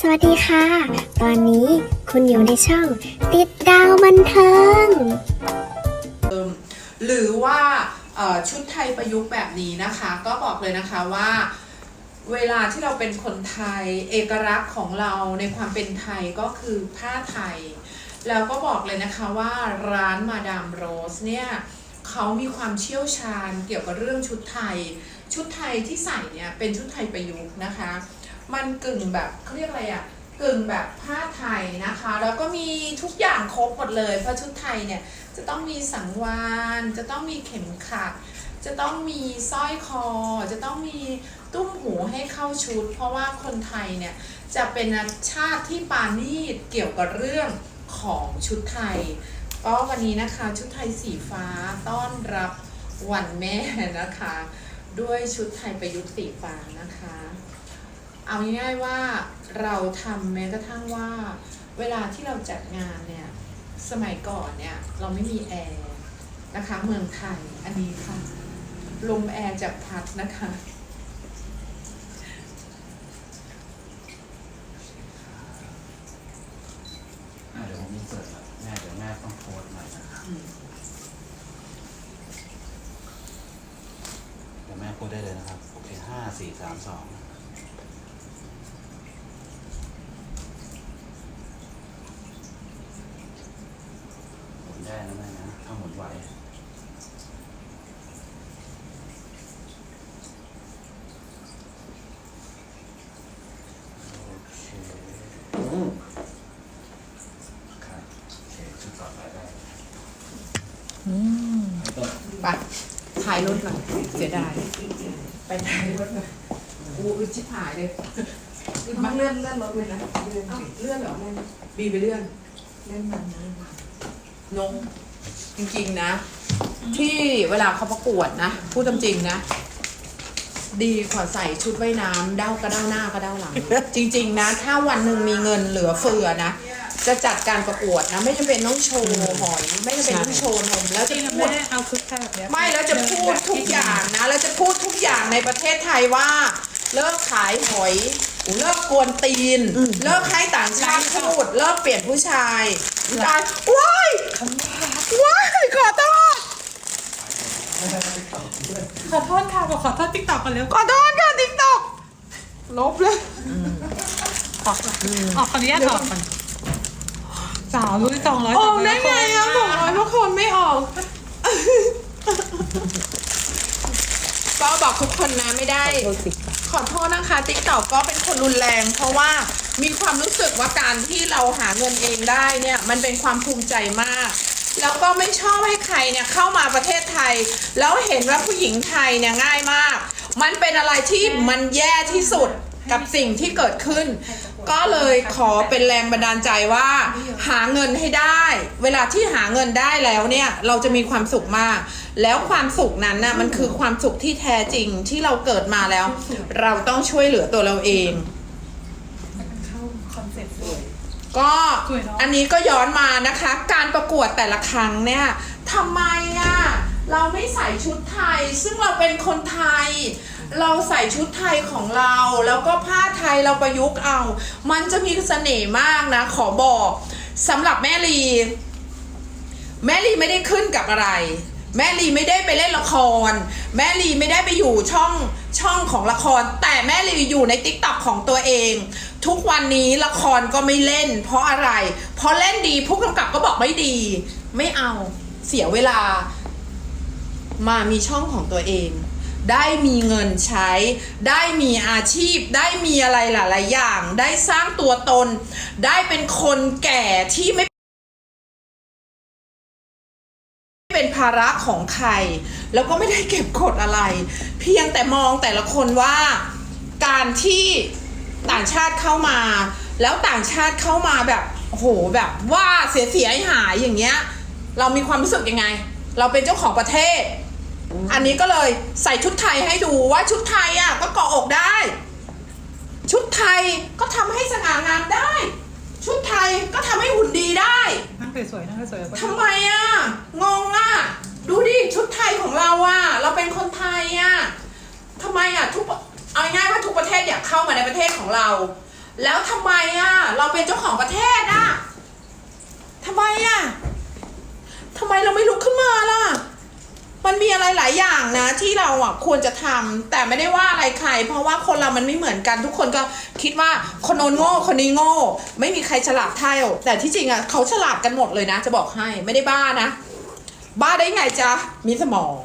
สวัสดีค่ะ ตอนนี้คุณอยู่ในช่อง ติดดาวบันเทิง หรือว่าชุดไทยประยุกต์แบบนี้นะคะ ก็บอกเลยนะคะว่าเวลาที่เราเป็นคนไทยเอกลักษณ์ของเราในความเป็นไทยก็คือผ้าไทย แล้วก็บอกเลยนะคะว่าร้านมาดามโรสเนี่ยเขามีความเชี่ยวชาญเกี่ยวกับเรื่องชุดไทย ชุดไทยที่ใส่เนี่ยเป็นชุดไทยประยุกต์นะคะ มันกึ่งแบบเขาเรียกอะไรอะกึ่งแบบผ้าไทยนะคะ แล้วก็มีทุกอย่างครบหมดเลย เพราะชุดไทยเนี่ยจะต้องมีสังวาน จะต้องมีเข็มขัด จะต้องมีสร้อยคอ จะต้องมีตุ้มหูให้เข้าชุด เพราะว่าคนไทยเนี่ยจะเป็นชาติที่ปาณีตเกี่ยวกับเรื่องของชุดไทย ก็วันนี้นะคะชุดไทยสีฟ้าต้อนรับวันแม่นะคะ ด้วยชุดไทยประยุกต์สีฟ้านะคะ เอาง่ายๆว่าเราทำแม้กระทั่งว่า เวลาที่เราจัดงานเนี่ยสมัยก่อนเนี่ยเราไม่มีแอร์นะคะเมืองไทยอันนี้ค่ะลมแอร์จากพัดนะคะ อะเดี๋ยวผมอินเสิร์ตละแม่เดี๋ยวแม่ต้องโพสต์ใหม่นะครับเดี๋ยวแม่พูดได้เลยนะครับ โอเคห้าสี่สามสองหมุนได้นะแม่นะถ้าหมุนไหวโอเคอืมครับโอเคชุดต่อไปได้ให้ต้นไปถ่ายรถหน่อยเสียดาย ไปถ่ายรถหน่อยกูอึดชิบหายเลยอึดมากเลื่อนเลื่อนรถเลยนะเลื่อนเลื่อนเหรอบีไปเลื่อนเล่นมันนะนง จริงๆนะ ที่เวลาเขาประกวดนะ พูดตามจริงนะ ดีกว่าใส่ชุดว่ายน้ำเด้ากระเด้าหน้ากระเด้าหลัง จริง ๆ นะ ถ้าวันหนึ่งมีเงินเหลือเฟือนะ จะจัดการประกวดนะ ไม่จำเป็นต้องโชว์หอย ไม่จำเป็นต้องโชว์นมแล้วจจะริงพูด แม่เอาชุดแบบเนี้ยไม่แล้วจะพูดทุกอย่างนะ แล้วจะพูดทุกอย่างในประเทศไทยว่า เลิกขายหอย เลิกกวนตีน เลิกให้ต่างชาติพูดเลิกเปลี่ยนผู้ชายตายว้ายว้ายขอโทษขอโทษค่ะบอกขอโทษติ๊กต็อกกันเร็วขอโทษค่ะติ๊กต็อกลบเลยออกออกขออนุญาตออกก่อนสาวรู้สองร้อยออกได้ไงอะบอกร้อยทุกคนไม่ออกก็บอกทุกคนนะไม่ได้ ขอโทษนะคะติ๊กต็อกก็เป็น คนรุนแรง เพราะว่ามีความรู้สึกว่าการที่เราหาเงินเองได้เนี่ยมันเป็นความภูมิใจมากแล้วก็ไม่ชอบให้ใครเนี่ยเข้ามาประเทศไทย แล้วเห็นว่าผู้หญิงไทยเนี่ยง่ายมาก มันเป็นอะไรที่มันแย่ที่สุด กับสิ่งที่เกิดขึ้น ก็เลยขอเป็นแรงบันดาลใจว่า หาเงินให้ได้ เวลาที่หาเงินได้แล้วเนี่ยเราจะมีความสุขมาก แล้วความสุขนั้นน่ะมันคือความสุขที่แท้จริงที่เราเกิดมาแล้ว เราต้องช่วยเหลือตัวเราเอง เข้าคอนเซ็ปต์สวย ก็สวยเนอะ อันนี้ก็ย้อนมานะคะ การประกวดแต่ละครั้งเนี่ยทำไมอะเราไม่ใส่ชุดไทย ซึ่งเราเป็นคนไทย เราใส่ชุดไทยของเรา แล้วก็ผ้าไทยเราประยุกต์เอา มันจะมีเสน่ห์มากนะ ขอบอกสำหรับแม่ลี แม่ลีไม่ได้ขึ้นกับอะไร แม่ลีไม่ได้ไปเล่นละคร แม่ลีไม่ได้ไปอยู่ช่องช่องของละคร แต่แม่ลีอยู่ในติ๊กต็อกของตัวเอง ทุกวันนี้ละครก็ไม่เล่น เพราะอะไร เพราะเล่นดีผู้กำกับก็บอกไม่ดี ไม่เอาเสียเวลา มามีช่องของตัวเอง ได้มีเงินใช้ ได้มีอาชีพ ได้มีอะไรหลาย ๆ อย่าง ได้สร้างตัวตน ได้เป็นคนแก่ที่ไม่เป็นภาระของใคร แล้วก็ไม่ได้เก็บกดอะไร เพียงแต่มองแต่ละคนว่าการที่ต่างชาติเข้ามา แล้วต่างชาติเข้ามาแบบโหแบบว่าเสียเสียหายอย่างเงี้ย เรามีความรู้สึกยังไง เราเป็นเจ้าของประเทศ อันนี้ก็เลยใส่ชุดไทยให้ดูว่าชุดไทยอะก็เกาะอกได้ ชุดไทยก็ทำให้สง่างามได้ ชุดไทยก็ทำให้หุ่นดีได้นั่งสวยๆนั่งสวยๆทำไมอะงงอะดูดิชุดไทยของเราอะเราเป็นคนไทยอะทำไมอะทุกเอาง่ายๆว่าทุกประเทศอยากเข้ามาในประเทศของเรา แล้วทำไมอะเราเป็นเจ้าของประเทศอะทำไมอะทำไมเราไม่ลุกขึ้นมาล่ะ มันมีอะไรหลายอย่างนะที่เราอะควรจะทำแต่ไม่ได้ว่าอะไรใคร เพราะว่าคนเรามันไม่เหมือนกันทุกคนก็คิดว่าคนโน้นโง่คนนี้โง่ ไม่มีใครฉลาดเท่าแต่ที่จริงอะเขาฉลาดกันหมดเลยนะ จะบอกให้ไม่ได้บ้านะ บ้าได้ไงจ๊ะมีสมอง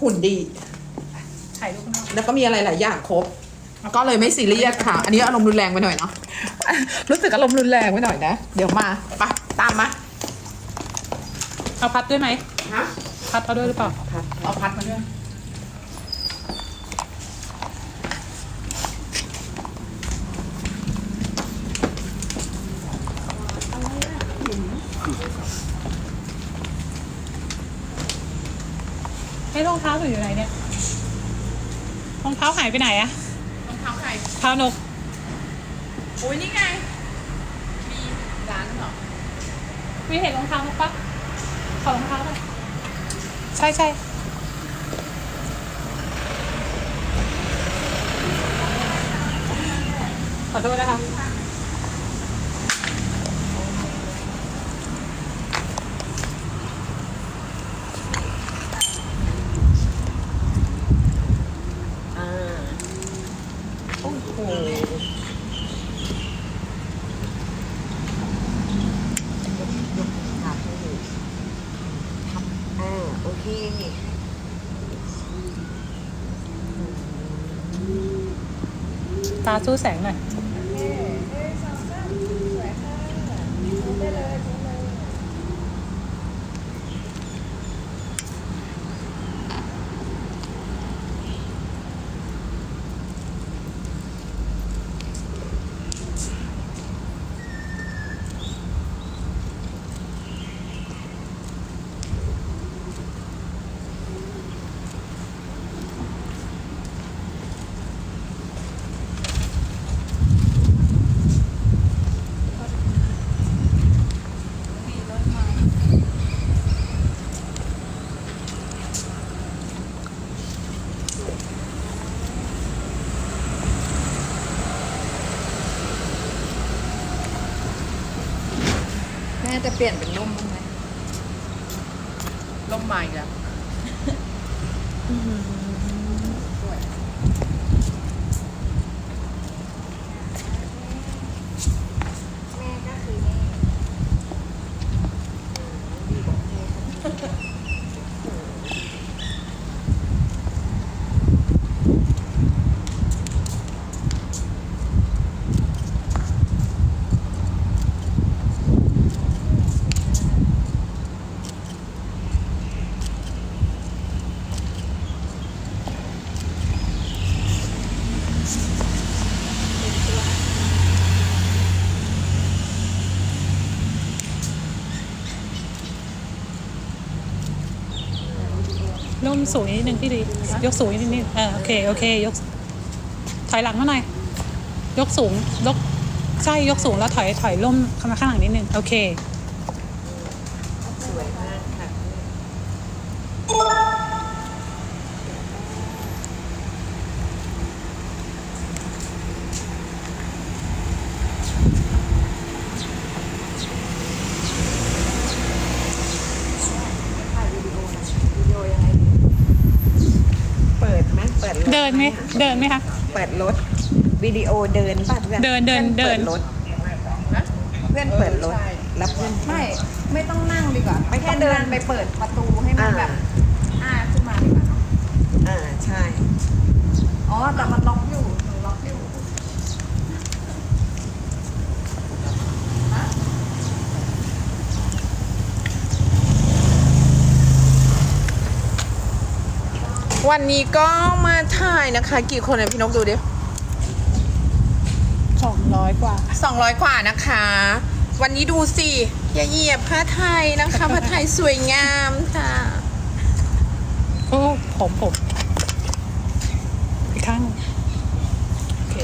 หุ่นดีถ่ายรูปข้างนอกแล้วก็มีอะไรหลายอย่างครบก็เลยไม่ซีเรียสค่ะ อันนี้อารมณ์รุนแรงไปหน่อยเนาะ รู้สึกอารมณ์รุนแรงไปหน่อยนะ เดี๋ยวมา ไป ตามมา เอาพัดด้วยไหมฮะ พัดเอาด้วยหรือเปล่าเอาพัดมาด้วยให้รองเท้าหนูอยู่ไหนเนี่ย รองเท้าหายไปไหนอะรองเท้าใครเท้านกอุ้ยนี่ไง มีร้านเหรอ ไม่เห็นรองเท้านกปะขอรองเท้าหน่อย ใช่ใช่ขอโทษนะคะ อ่าโอ้โหยกขาให้ดูอ่ ที่ตาสู้แสงหน่อย แม่จะเปลี่ยนเป็นร่มบ้างไหมล่มมาอีกแล้ว สูงนิดนึงพี่ดี ยกสูงนิดนึงเออโอเคโอเค ยก ถอยหลังมาหน่อยยกสูงยกใช่ยกสูงแล้วถอยถอยร่มเข้ามาข้างหลังนิดนึงโอเค สวยมากค่ะ ถ่ายวิดีโอนะวิดีโอยังไงดีเปิดไหมเปิ ดรถเดินไหมเดินไหมคะ เปิดรถวิดีโอเดินป่ะเพื่อนเดินเดินพื่อเดินปิรถเพื่อนเปิดรถแล้วเพื่อน ไม่ไม่ต้องนั่งดีกว่าไม่แค่เดินไปเปิดประตูให้มันแบบอ้าขึ้นมาดีกว่าเนาะอ่าใช่ อ๋อแต่มันล็อกอยู่หนูล็อกอยู่ วันนี้ก็มาถ่ายนะคะ กี่คนเนี่ยพี่นกดูดิสองร้อยกว่า200กว่านะคะ วันนี้ดูสิอย่าเหยียบผ้าไทยนะคะผ้าไทยสวยงามค่ะโอ้ผมผมอีกข้างหนึ่งโอเค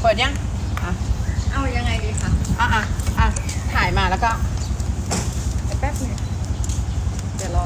เปิดยังอะเอายังไงดีคะอะอะอะถ่ายมาแล้วก็แป๊บหนึงเดี๋ยวรอ